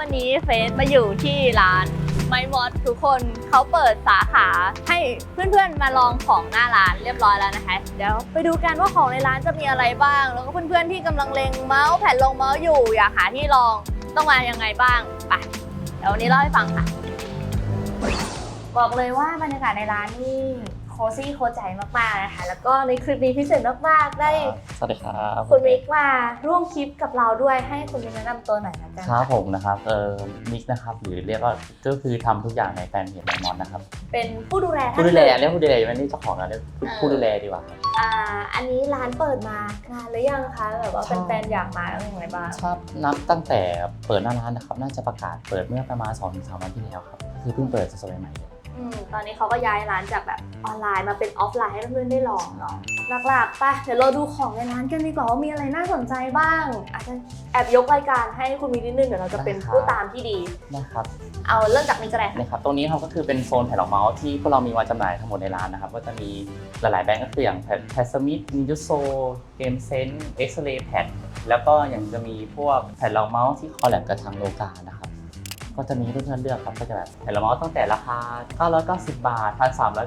วันนี้เฟสมาอยู่ที่ร้านไมมอสทุกคนเขาเปิดสาขาให้เพื่อนๆมาลองของหน้าร้านเรียบร้อยแล้วนะคะ เดี๋ยวไปดูกันว่าของในร้านจะมีอะไรบ้าง แล้วก็เพื่อนๆที่กำลังเลงเมาส์แผ่นลงเมาส์อยู่อยากหาที่ลองต้องมายังไงบ้างไปเดี๋ยววันนี้เล่าให้ฟังค่ะ บอกเลยว่าบรรยากาศในร้านนี่ คซี่โคใจมากๆนะคะ แล้วก็ในคลิปนี้พิเศษมากๆได้สวัสดีครับคุณมิกมาร่วมคลิปกับเราด้วยให้คุณมิกแนะนำตัวหน่อยนะจ๊ะครับผมนะครับเออมิกนะครับหรือเรียกว่าก็คือทำทุกอย่างในแฟนเพจไดมอนนะครับ เป็นผู้ดูแลท่าผู้นดูแลหนึ่งเรียกผู้ดูแลไม่ได้เจ้าของนะเรียกผู้ผู้ดูแลดีกว่าครับอ่าอันนี้ร้านเปิดมานานหรือยังคะแบบว่าใช่แฟนๆอยากมาแล้วยังไงบ้างชอบนับตั้งแต่เปิดหน้าร้านนะครับ น่าจะประกาศเปิดเมื่อประมาณ2อถึงสวันที่แล้วครับก็คือเพิ่งเปิดสดๆใหม่ๆเลย อืมตอนนี้เขาก็ย้ายร้านจากแบบออนไลน์มาเป็นออฟไลน์ให้เพื่อนๆได้ลองเนาะหลักๆไปเดี๋ยวเราดูของในร้านกันดีกว่าว่ามีอะไรน่าสนใจบ้าง อาจจะแอบยกรายการให้คุณมิกนิดนึงเดี๋ยวเราจะเป็นผู้ตามที่ดี นะครับเอาเริ่มจากนี้ก็ได้ค่ะนะครับ ตรงนี้ครับก็คือเป็นโซนแผ่นรองเมาส์ที่พวกเรามีวางจำหน่ายทั้งหมดในร้านนะครับ ก็จะมีหลายๆแบรนด์ก็คืออย่างแพสมิดนิจูโซเกมเซนเอ็กซ์เรย์แพดแล้วก็ยังจะมีพวกแผ่นรองเมาส์ที่คอลแลบกับทางโลกานะครับ ก็จะมีให้เพื่อนเลือกครับก็จะแบบแผ่นรองเมาส์ตั้งแต่ราคา 990 บาท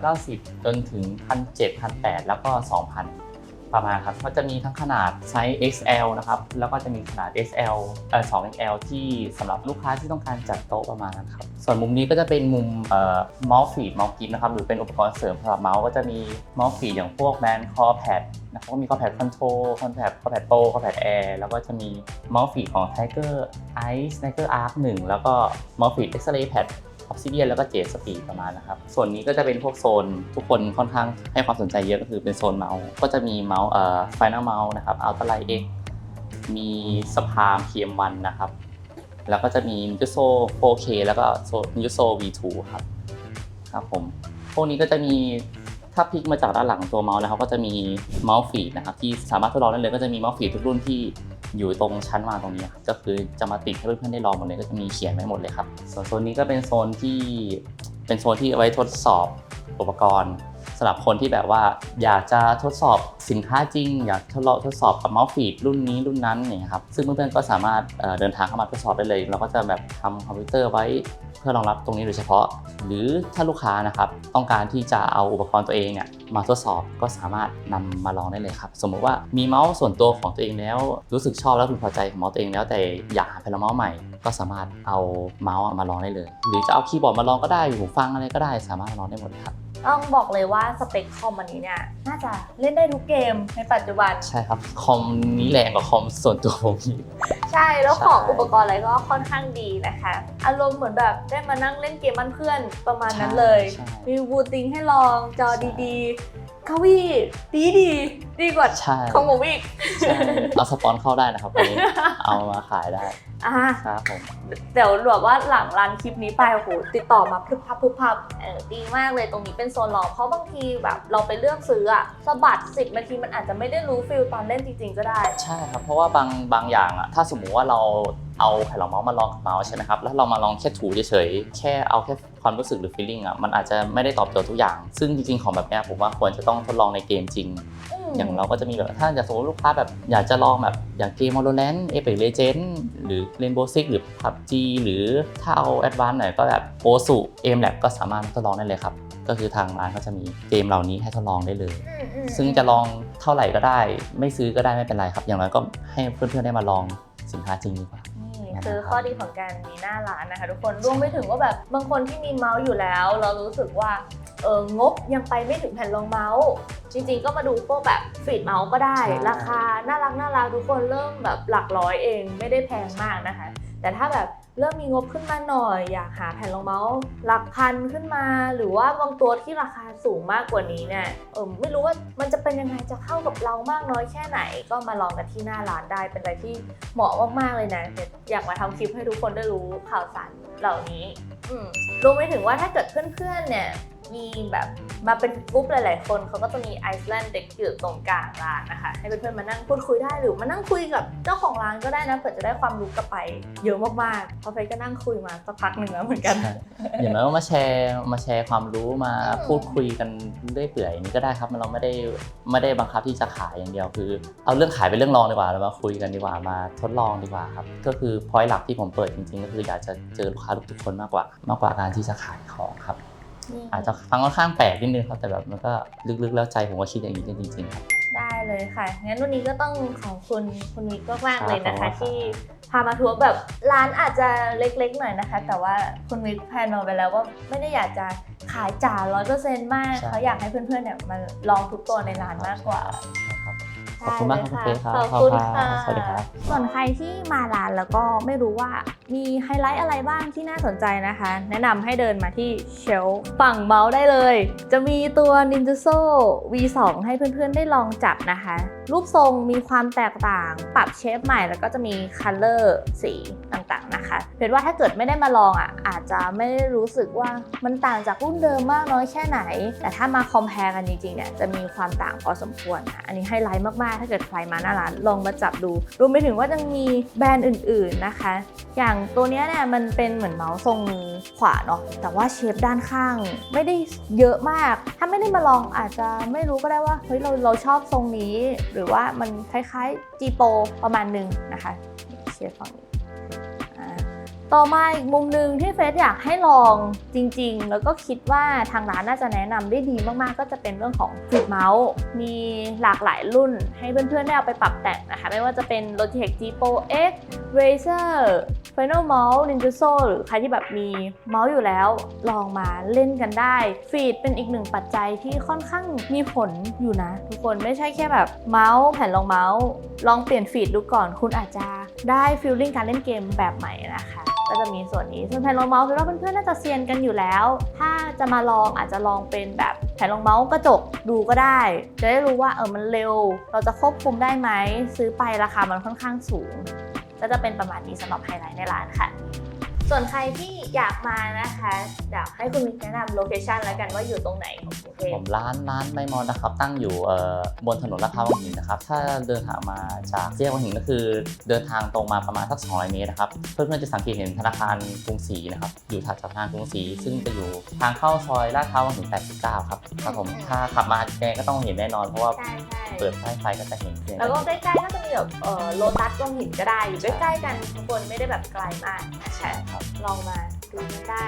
1,390 จนถึง 1,700 1,800 แล้วก็ 2,000 ประมาณครับ ก็จะมีทั้งขนาดไซส์ XL นะครับ แล้วก็จะมีขนาด XL เอ่อ 2XL ที่สำหรับลูกค้าที่ต้องการจัดโต๊ะประมาณนั้นครับ ส่วนมุมนี้ก็จะเป็นมุมเอ่อเมาส์ฟีดเมาส์กิฟนะครับ หรือเป็นอุปกรณ์เสริมสำหรับเมาส์ก็จะมีเมาส์ฟีดอย่างพวกแบนคอแพด นะครับก็มีคอแพดคอนโทรคอนแพดคอแพดโปคอแพดแอร์แล้วก็จะมีเมาส์ฟีของ Tiger Ice Tiger Arc 1 แล้วก็เมาส์ฟีด X-ray pad ออ s ซิเดียนแล้วก็เจสปีประมาณนะครับ ส่วนนี้ก็จะเป็นพวกโซนทุกคนค่อนข้างให้ความสนใจเยอะก็คือเป็นโซนเมาส์ ก็จะมีเมาส์เอ่อ Final Mouse นะครับ Ultra Light X มีสพาม PM1 นะครับ แล้วก็จะมี n i u s o 4K แล้วก็ n i u s o V2 ครับ ครับผม พวกนี้ก็จะมี ถ้าพลิกมาจากด้านหลังตัวเมาส์นะครับก็จะมีเมาส์ฟีดนะครับที่สามารถทดลองได้เลยก็จะมีเมาส์ฟีดทุกรุ่นที่อยู่ตรงชั้นวางตรงนี้ครับก็คือจะมาติดให้เพื่อนๆได้ลองหมดเลยก็จะมีเขียนไว้หมดเลยครับส่วนโซนนี้ก็เป็นโซนที่เป็นโซนที่เอาไว้ทดสอบอุปกรณ์ สำหรับคนที่แบบว่าอยากจะทดสอบสินค้าจริง อยากทดลองทดสอบกับเมาส์ฟีดรุ่นนี้รุ่นนั้นเงี้ยครับซึ่งเพื่อนๆก็สามารถเดินทางเข้ามาทดสอบได้เลย เราก็จะแบบทำคอมพิวเตอร์ไว้เพื่อรองรับตรงนี้โดยเฉพาะ หรือถ้าลูกค้านะครับต้องการที่จะเอาอุปกรณ์ตัวเองเนี่ยมาทดสอบก็สามารถนำมาลองได้เลยครับ สมมุติว่ามีเมาส์ส่วนตัวของตัวเองแล้ว รู้สึกชอบแล้วพึงพอใจของเมาส์ตัวเองแล้วแต่อยากหาแผ่นรองเมาส์ใหม่ ก็สามารถเอาเมาส์มาลองได้เลย หรือจะเอาคีย์บอร์ดมาลองก็ได้หูฟังอะไรก็ได้ สามารถลองได้หมดครับต้องบอกเลยว่าสเปคคอมอันนี้เนี่ยน่าจะเล่นได้ทุกเกมในปัจจุบัน ใช่ครับ คอมนี้แรงกว่าคอมส่วนตัวผมอีก ใช่แล้วของใช่ อุปกรณ์อะไรก็ค่อนข้างดีนะคะ อารมณ์เหมือนแบบได้มานั่งเล่นเกมบ้านเพื่อนประมาณนั้นเลย ใช่ มีบูติงให้ลองจอดีๆเก้าอี้ดีดีๆดีกว่าใช่ของผมอีก ใช่เอาสปอนเข้าได้นะครับวันนี้เอามาขายได้ อ่าครับผมเดี๋ยวแบบว่าหลังรันคลิปนี้ไปโอ้โหติดต่อมาพรึบพับพรึบพับเออดีมากเลยตรงนี้เป็นโซนรอเพราะบางทีแบบเราไปเลือกซื้ออะสะบัดสิบนาทีมันอาจจะไม่ได้รู้ฟิลตอนเล่นจริงๆก็ได้ ใช่ครับ เพราะว่าบางบางอย่างอะถ้าสมมุติว่าเรา เอาแผ่นรองเมาส์มาลองกับเมาส์ใช่ไหมครับแล้วเรามาลองแค่ถูเฉยๆแค่เอาแค่ความรู้สึกหรือ feeling อะมันอาจจะไม่ได้ตอบโจทย์ทุกอย่าง ซึ่งจริงๆของแบบเนี้ยผมว่าควรจะต้องทดลองในเกมจริงมอย่างเราก็จะมีแบบถ้าอยากสมมติลูกค้าแบบอยากจะลองแบบอย่างเกม Valorant Apex Legends หรือ Rainbow Six หรือ PUBG หรือถ้าเอา Advanced หน่อยก็แบบ OSU Aim Lab ก็สามารถทดลองได้เลยครับ ก็คือทางร้านก็จะมีเกมเหล่านี้ให้ทดลองได้เลยอืมอืมซึ่งจะลองเท่าไหร่ก็ได้ ไม่ซื้อก็ได้ไม่เป็นไรครับ อย่างน้อยก็ให้เพื่อนๆได้มาลองสินค้าจริงดีกว่า นี่คือข้อดีของการมีหน้าร้านนะคะ ทุกคนรวมไปถึงว่าแบบบางคนที่มีเมาส์อยู่แล้ว เรารู้สึกว่าเอองบยังไปไม่ถึงแผ่นรองเมาส์จริงๆก็มาดูพวกแบบฟีดเมาส์ก็ได้ใช่ราคาน่ารักน่ารักทุกคนเริ่มแบบหลักร้อยเองไม่ได้แพงมากนะคะ แต่ถ้าแบบ เริ่มมีงบขึ้นมาหน่อย อยากหาแผ่นรองเมาส์หลักพันขึ้นมา หรือว่าบางตัวที่ราคาสูงมากกว่านี้เนี่ยเออไม่รู้ว่ามันจะเป็นยังไงจะเข้ากับเรามากน้อยแค่ไหน ก็มาลองกันที่หน้าร้านได้เป็นอะไรที่เหมาะมากๆเลยนะอยากมาทำคลิปให้ทุกคนได้รู้ข่าวสารเหล่านี้รวมไปถึงว่าถ้าเกิดเพื่อนๆเนี่ย มีแบบมาเป็นกรุ๊ปหลาย ๆ คนเขาก็จะมีไอซ์แลนด์เด็กอยู่ตรงกลางร้านนะคะ ให้เพื่อนๆมานั่งพูดคุยได้หรือมานั่งคุยกับเจ้าของร้านก็ได้นะเผื่อจะได้ความรู้กลับไปเยอะมากๆเพราะเฟยก็นั่งคุยมาสักพักหนึ่งแล้วเหมือนกัน อย่างน้อยก็มาแชร์มาแชร์ความรู้มาพูดคุยกันเรื่อยเปื่อยนี้ก็ได้ครับเราไม่ได้ไม่ได้บังคับที่จะขายอย่างเดียวคือ เอาเรื่องขายเป็นเรื่องรองดีกว่าเรามาคุยกันดีกว่ามาทดลองดีกว่าครับก็คือพอยหลักที่ผมเปิดจริงๆ ก็คืออยากจะเจอลูกค้าทุกๆคนมากกว่า มากกว่าการที่จะขายของครับ อาจจะฟังค่อนข้างแปลกนิดนึงครับ แต่แบบมันก็ลึกๆแล้วใจผมก็คิดอย่างนี้จริงๆครับ ได้เลยค่ะ งั้นวันนี้ก็ต้องขอบคุณคุณวิกมากๆเลยนะครัคะบที่พามาทัวร์แบบร้านอาจจะเล็กๆหน่อยนะคะ แต่ว่าคุณวิกแพลนมาไปแล้วว่าไม่ได้อยากจะขายจ๋าร้อยเปอร์เซ็นต์มากใช่เขาอยากให้เพื่อนๆเนี่ยมาลองทุกตัวในร้านมากกว่าครับ ขอบคุณมากครับคุณเฟย์ครับขอบคุณขอบคุณครัค่ะบสวัสดีครับส่วนใครที่มาร้านแล้วก็ไม่รู้ว่ามีไฮไลท์อะไรบ้างที่น่าสนใจนะคะ แนะนำให้เดินมาที่เชลฟ์ฝั่งเมาส์ได้เลย จะมีตัว Ninjaso V2 ให้เพื่อนๆได้ลองจับนะคะ รูปทรงมีความแตกต่าง ปรับเชฟใหม่แล้วก็จะมีคัลเลอร์สีต่างๆนะ คะเห็นว่าถ้าเกิดไม่ได้มาลองอะอาจจะไม่ได้รู้สึกว่ามันต่างจากรุ่นเดิมมากน้อยแค่ไหน แต่ถ้ามาคอมเพลกันจริงๆเนี่ยจะมีความต่างพอสมควรค่ะอันนี้ไฮไลท์มากๆ ถ้าเกิดใครมาหน้าร้านลองมาจับดูรวมไปถึงว่ายังมีแบรนด์อื่นๆนะคะ อย่างตัวเนี้ยเนี่ยมันเป็นเหมือนเมาส์ทรงมือขวาเนาะแต่ว่าเชฟด้านข้างไม่ได้เยอะมาก ถ้าไม่ได้มาลองอาจจะไม่รู้ก็ได้ว่าเฮ้ยเราเราชอบทรงนี้ หรือว่ามันคล้ายๆ G Pro ประมาณหนึงนะคะเชฟฝั่งนี้ ต่อมาอีกมุมหนึ่งที่เฟสอยากให้ลองจริงๆ แล้วก็คิดว่าทางร้านน่าจะแนะนำได้ดีมากๆ ก็จะเป็นเรื่องของฟีดเมาส์มีหลากหลายรุ่นให้เพื่อนๆได้เอาไปปรับแต่งนะคะ ไม่ว่าจะเป็น Logitech G Pro X Razer Final Mouse Ninjaso หรือใครที่แบบมีเมาส์อยู่แล้ว ลองมาเล่นกันได้ ฟีดเป็นอีกหนึ่งปัจจัยที่ค่อนข้างมีผลอยู่นะ ทุกคนไม่ใช่แค่แบบเมาส์แผ่นรองเมาส์ลองเปลี่ยนฟีดดูก่อนคุณอาจจะได้ฟีลลิ่งการเล่นเกมแบบใหม่นะคะ ก็จะมีส่วนนี้ส่วนแผ่นรองเมาส์คิดว่าเพื่อนๆน่าจะเซียนกันอยู่แล้ว ถ้าจะมาลองอาจจะลองเป็นแบบแผ่นรองเมาส์กระจกดูก็ได้ จะได้รู้ว่าเออมันเร็ว เราจะควบคุมได้ไหมซื้อไปราคามันค่อนข้างสูง ก็จะเป็นประมาณนี้สำหรับไฮไลท์ในร้านค่ะ ส่วนใครที่อยากมานะคะอยากให้คุณมิกแนะนำโลเคชันแล้วกันว่าอยู่ตรงไหนของกรุงเทพ ผมร้านร้านไม่มอนนะครับ ตั้งอยู่เอ่อบนถนนลาดพร้าววังหินนะครับ ถ้าเดินทางมาจากแยกวังหินก็คือ เดินทางตรงมาประมาณสัก200เมตรนะครับ เพื่อนๆจะสังเกตเห็นธนาคารกรุงศรีนะครับ อยู่ถัดจากธนาคารกรุงศรีซึ่งจะอยู่ทางเข้าซอยลาดพร้าววังหิน 89 ครับครับผม ถ้าขับมาแกก็ต้องเห็นแน่นอน เพราะว่าใช่ใช่เปิดไฟไฟก็จะเห็นแล้วก็ใกล้ๆก็จะมีแบบเอ่อโลตัสตรงหินก็ได้อยู่ใกล้ๆกันทุกคนไม่ได้แบบไกลมากนะคะ ใช่ครับลองมาดูได้